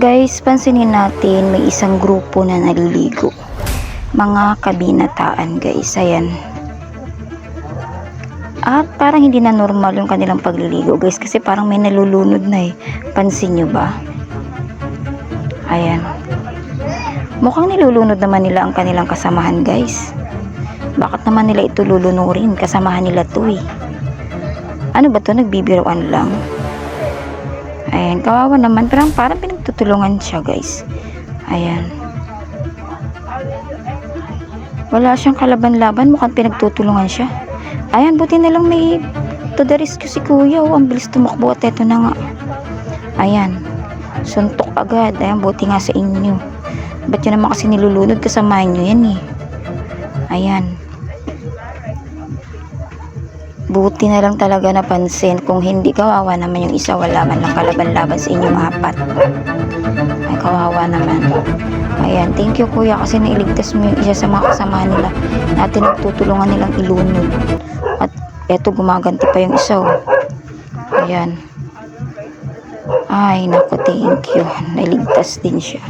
Guys, pansinin natin may isang grupo na naliligo. Mga kabinataan guys, ayan. At parang hindi na normal yung kanilang pagliligo guys kasi parang may nalulunod na eh. Pansin nyo ba? Ayan. Mukhang nilulunod naman nila ang kanilang kasamahan guys. Bakit naman nila ito lulunurin? Kasamahan nila to eh. Ano ba to? Nagbibiroan lang. Ayan, kawawa naman. Parang parang pinagtutulungan siya guys. Ayan. Wala siyang kalaban-laban. Mukhang pinagtutulungan siya. Ayan, buti na lang may to the rescue si kuya. Oh, ang bilis tumakbo at eto na nga. Ayan. Suntok agad. Ayan, buti nga sa inyo. Ba't yun naman kasi nilulunod kasamahan nyo yan eh. Ayan. Buti na lang talaga napansin. Kung hindi kawawa naman yung isa, wala man lang kalaban-laban sa inyong apat. Ay, kawawa naman. Ayan, thank you kuya kasi nailigtas mo yung isa sa mga kasama nila. Natin nagtutulungan nilang ilunod. At eto gumaganti pa yung isa. Oh. Ayan. Ay, naku, thank you. Nailigtas din siya.